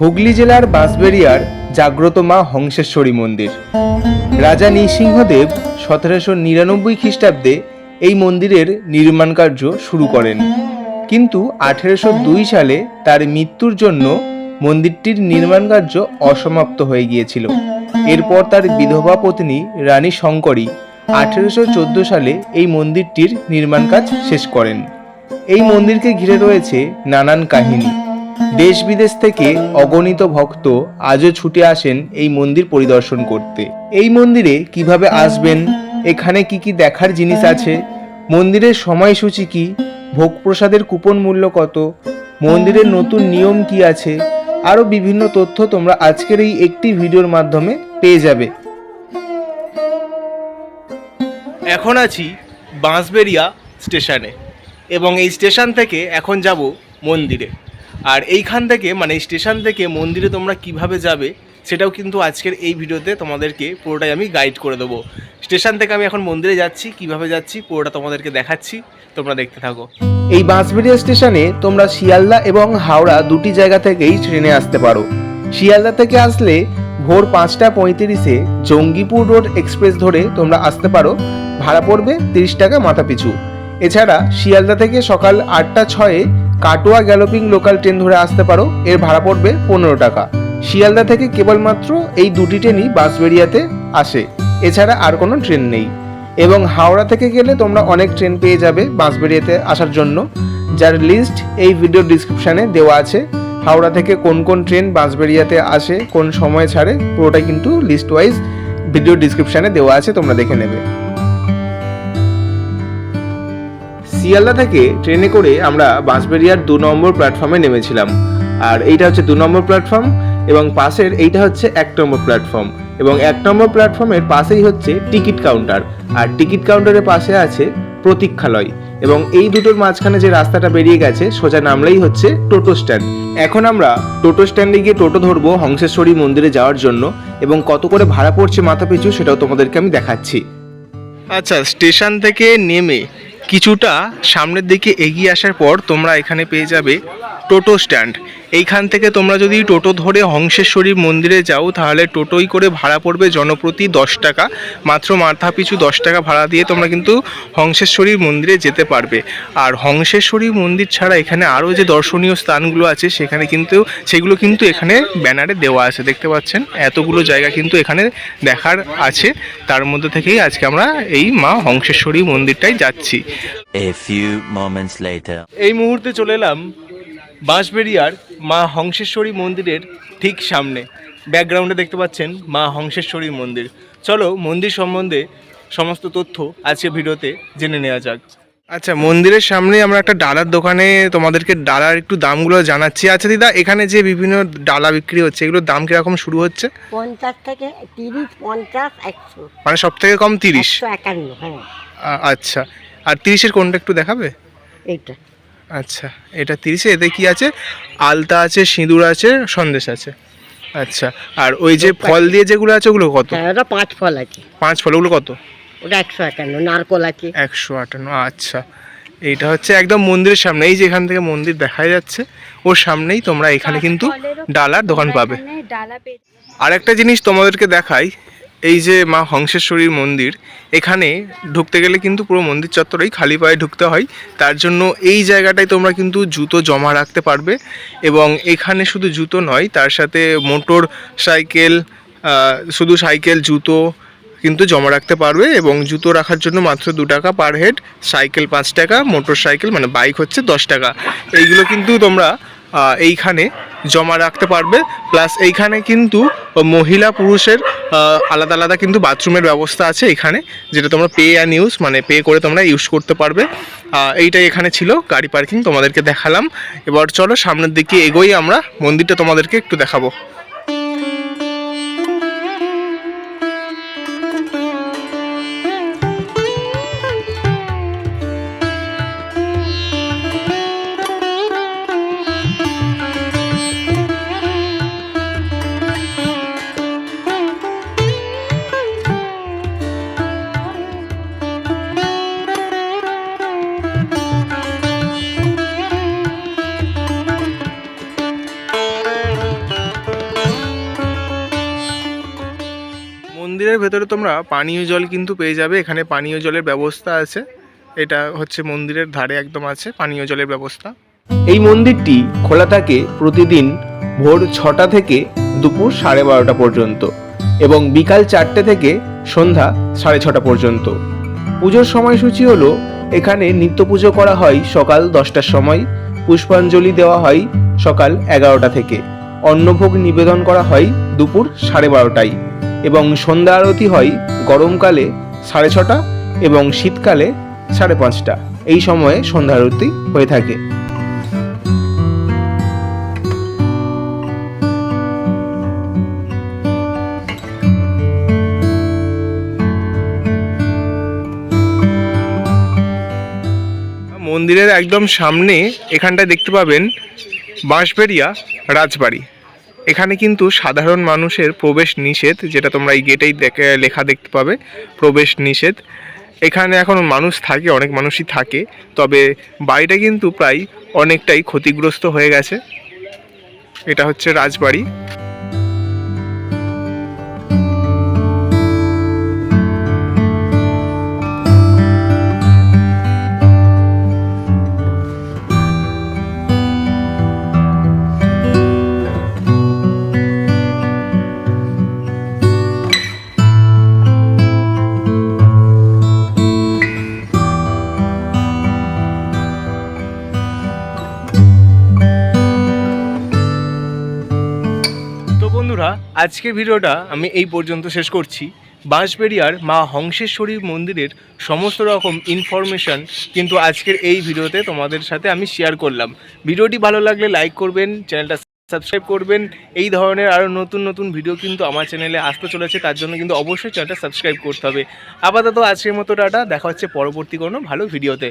হুগলি জেলার বাঁশবেড়িয়ার জাগ্রত মা হংসেশ্বরী মন্দির। রাজা নৃসিংহদেব সতেরোশো নিরানব্বই খ্রিস্টাব্দে এই মন্দিরের নির্মাণ কার্য শুরু করেন। কিন্তু আঠেরোশো দুই সালে তার মৃত্যুর জন্য মন্দিরটির নির্মাণ কার্য অসমাপ্ত হয়ে গিয়েছিল। এরপর তার বিধবা পত্নী রানী শঙ্করী আঠেরোশো চোদ্দ সালে এই মন্দিরটির নির্মাণ কাজ শেষ করেন। এই মন্দিরকে ঘিরে রয়েছে নানান কাহিনী। দেশ বিদেশ থেকে অগণিত ভক্ত আজও ছুটে আসেন এই মন্দির পরিদর্শন করতে। এই মন্দিরে কীভাবে আসবেন? এখানে কি কি দেখার জিনিস আছে? মন্দিরের সময়সূচি কি? ভোগ প্রসাদের কুপন মূল্য কত? মন্দিরের নতুন নিয়ম কি আছে? আরও বিভিন্ন তথ্য তোমরা আজকের এই একটি ভিডিওর মাধ্যমে পেয়ে যাবে। এখন আছি বাঁশবেড়িয়া স্টেশনে এবং এই স্টেশন থেকে এখন যাব মন্দিরে। আর এইখান থেকে মানে স্টেশন থেকে মন্দিরে তোমরা কীভাবে যাবে, সেটাও কিন্তু আজকের এই ভিডিওতে তোমাদেরকে পুরোটাই আমি গাইড করে দেবো। স্টেশন থেকে আমি এখন মন্দিরে যাচ্ছি, কীভাবে যাচ্ছি, পুরোটা তোমাদেরকে দেখাচ্ছি। তোমরা দেখতে থাকো। এই বাঁশবেড়িয়া স্টেশনে তোমরা শিয়ালদা এবং হাওড়া দুটি জায়গা থেকেই ট্রেনে আসতে পারো। শিয়ালদা থেকে আসলে ভোর পাঁচটা পঁয়ত্রিশে জঙ্গিপুর রোড এক্সপ্রেস ধরে তোমরা আসতে পারো। ভাড়া পড়বে তিরিশ টাকা মাথা পিছু এছাড়া শিয়ালদা থেকে সকাল আটটা ছয়ে কাটোয়া গ্যালোপিং লোকাল ট্রেন ধরে আসতে পারো। এর ভাড়া পড়বে পনেরো টাকা। শিয়ালদা থেকে কেবলমাত্র এই দুটি ট্রেনই বাঁশবেড়িয়াতে আসে। এছাড়া আর কোনো ট্রেন নেই। এবং হাওড়া থেকে গেলে তোমরা অনেক ট্রেন পেয়ে যাবে বাঁশবেড়িয়াতে আসার জন্য। যার লিস্ট এই ভিডিও ডিসক্রিপশানে দেওয়া আছে। হাওড়া থেকে কোন কোন ট্রেন বাঁশবেড়িয়াতে আসে, কোন সময় ছাড়ে, পুরোটাই কিন্তু লিস্ট ওয়াইজ ভিডিও ডিসক্রিপশানে দেওয়া আছে, তোমরা দেখে নেবে। শিয়ালদা থেকে ট্রেনে করে আমরা বাঁশবেড়িয়ার দু নম্বর প্ল্যাটফর্মে নেমেছিলাম। আর এইটা হচ্ছে দু নম্বর প্ল্যাটফর্ম এবং পাশের এইটা হচ্ছে এক নম্বর প্ল্যাটফর্ম এবং এক নম্বর প্ল্যাটফর্মের পাশেই হচ্ছে টিকিট কাউন্টার আর টিকিট কাউন্টারের পাশে আছে প্রতীক্ষালয়। এবং এই দুটোর মাঝখানে যে রাস্তাটা বেরিয়ে গেছে, সোজা নামলেই হচ্ছে টোটো স্ট্যান্ড এখন আমরা টোটো স্ট্যান্ডে গিয়ে টোটো ধরবো হংসেশ্বরী মন্দিরে যাওয়ার জন্য এবং কত করে ভাড়া পড়ছে মাথা পিছু সেটাও তোমাদেরকে আমি দেখাচ্ছি। আচ্ছা স্টেশন থেকে নেমে কিছুটা সামনের দিকে এগিয়ে আসার পর তোমরা এখানে পেয়ে যাবে টোটো স্ট্যান্ড। এইখান থেকে তোমরা যদি টোটো ধরে হংসেশ্বরী মন্দিরে যাও তাহলে টোটোই করে ভাড়া পড়বে জনপ্রতি দশ টাকা। মাত্র মাথা পিছু দশ টাকা ভাড়া দিয়ে তোমরা কিন্তু হংসেশ্বরী মন্দিরে যেতে পারবে। আর হংসেশ্বরী মন্দির ছাড়া এখানে আরও যে দর্শনীয় স্থানগুলো আছে সেখানে কিন্তু সেগুলো কিন্তু এখানে ব্যানারে দেওয়া আছে দেখতে পাচ্ছেন? এতগুলো জায়গা কিন্তু এখানে দেখার আছে। তার মধ্যে থেকেই আজকে আমরা এই মা হংসেশ্বরী মন্দিরটাই যাচ্ছি. এই মুহূর্তে চলে এলাম বাঁশবেড়িয়ার মা হংসেশ্বরী মন্দিরের ঠিক সামনে। ব্যাকগ্রাউন্ডে দেখতে পাচ্ছেন মা হংসেশ্বরী মন্দির। চলো মন্দির সম্বন্ধে সমস্ত তথ্য আজকে ভিডিওতে জেনে নেওয়া যাক। আচ্ছা মন্দিরের সামনে আমরা একটা ডালার দোকানে তোমাদেরকে ডালার একটু দামগুলো জানাচ্ছি। আচ্ছা দিদা এখানে যে বিভিন্ন ডালা বিক্রি হচ্ছে এগুলোর দাম কীরকম শুরু হচ্ছে? পঞ্চাশ থেকে তিরিশ পঞ্চাশ একশো। মানে সব থেকে কম তিরিশ? একান্ন হ্যাঁ। আচ্ছা। আর তিরিশের কোনটা একটু দেখাবে? এইটা। আচ্ছা এটা তিরিশে এতে কি আছে? আলতা আছে সিঁদুর আছে সন্দেশ আছে। আচ্ছা আর ওই যে ফল দিয়ে যেগুলো আছে ওগুলো কত? হ্যাঁ ওটা পাঁচ ফল আছে। পাঁচ ফল ওগুলো কত? ওটা একশো একান্ন নারকল আছে। একশো আটান্ন আচ্ছা। এইটা হচ্ছে একদম মন্দিরের সামনে এই যে এখান থেকে মন্দির দেখা যাচ্ছে ওর সামনেই তোমরা এখানে কিন্তু ডালার দোকান পাবে। ডালা আর একটা জিনিস তোমাদেরকে দেখাই এই যে মা হংসেশ্বরীর মন্দির, এখানে ঢুকতে গেলে কিন্তু পুরো মন্দির চত্বরেই খালি পায়ে ঢুকতে হয়। তার জন্য এই জায়গাটায় তোমরা কিন্তু জুতো জমা রাখতে পারবে এবং এখানে শুধু জুতো নয়, তার সাথে মোটর সাইকেল শুধু সাইকেল, জুতো কিন্তু জমা রাখতে পারবে এবং জুতো রাখার জন্য মাত্র দু টাকা পার হেড সাইকেল পাঁচ টাকা, মোটর সাইকেল মানে বাইক হচ্ছে দশ টাকা। এইগুলো কিন্তু তোমরা এইখানে জমা রাখতে পারবে। প্লাস এইখানে কিন্তু মহিলা পুরুষের আলাদা আলাদা কিন্তু বাথরুমের ব্যবস্থা আছে এখানে, যেটা তোমরা পে অ্যান্ড ইউজ মানে পে করে তোমরা ইউজ করতে পারবে। এইটাই এখানে ছিল, গাড়ি পার্কিং তোমাদেরকে দেখালাম। এবার চলো সামনের দিকে এগোই আমরা, মন্দিরটা তোমাদেরকে একটু দেখাবো। মন্দিরের ভেতরে তোমরা পানীয় জল কিন্তু পেয়ে যাবে, এখানে পানীয় জলের ব্যবস্থা আছে। এটা হচ্ছে মন্দিরের ধারে একদম আছে, পানীয় জলের ব্যবস্থা। এই মন্দিরটি খোলা থাকে প্রতিদিন ভোর ছটা থেকে দুপুর সাড়ে বারোটা পর্যন্ত এবং বিকাল চারটে থেকে সন্ধ্যা সাড়ে ছটা পর্যন্ত। পুজোর সময়সূচি হলো, এখানে নিত্য পুজো করা হয় সকাল দশটার সময়, পুষ্পাঞ্জলি দেওয়া হয় সকাল এগারোটা থেকে। অন্নভোগ নিবেদন করা হয় দুপুর সাড়ে বারোটায়। এবং সন্ধ্যা আরতি হয় গরমকালে সাড়ে ছটা এবং শীতকালে সাড়ে পাঁচটা। এই সময়ে সন্ধ্যা আরতি হয়ে থাকে। মন্দিরের একদম সামনে এখানটায় দেখতে পাবেন বাঁশবেড়িয়া রাজবাড়ি। এখানে কিন্তু সাধারণ মানুষের প্রবেশ নিষেধ, যেটা তোমরা এই গেটেই দেখে, লেখা দেখতে পাবে, প্রবেশ নিষেধ। এখানে এখন মানুষ থাকে, অনেক মানুষই থাকে, তবে বাড়িটা কিন্তু প্রায় অনেকটাই ক্ষতিগ্রস্ত হয়ে গেছে। এটা হচ্ছে রাজবাড়ি। বন্ধুরা আজকের ভিডিওটা আমি এই পর্যন্ত শেষ করছি। বাঁশবেড়িয়ার মা হংসেশ্বরী মন্দিরের সমস্ত রকম ইনফরমেশন কিন্তু আজকের এই ভিডিওতে তোমাদের সাথে আমি শেয়ার করলাম। ভিডিওটি ভালো লাগলে লাইক করবেন চ্যানেলটা সাবস্ক্রাইব করবেন। এই ধরনের আরও নতুন নতুন ভিডিও কিন্তু আমার চ্যানেলে আসতে চলেছে, তার জন্য কিন্তু অবশ্যই চ্যানেলটা সাবস্ক্রাইব করতে হবে। আপাতত আজকের মতো টাটা, দেখা হচ্ছে পরবর্তী কোনো ভালো ভিডিওতে